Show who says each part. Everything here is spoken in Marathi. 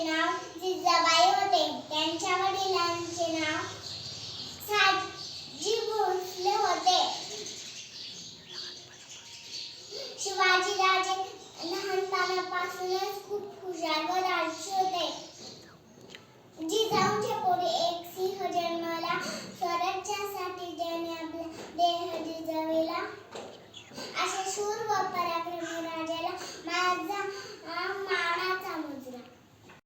Speaker 1: यांचे नाव जिजाबाई होते. त्यांच्या वडिलांचे नाव साजी भोसले होते. शिवाजी राजे लहानपणापासूनच खूप हुशार व राजशी होते. जिजाऊंचे पोरी एक सिंह जन्माला स्वराज्यासाठी देह जिजविला असे शूर व पराक्रम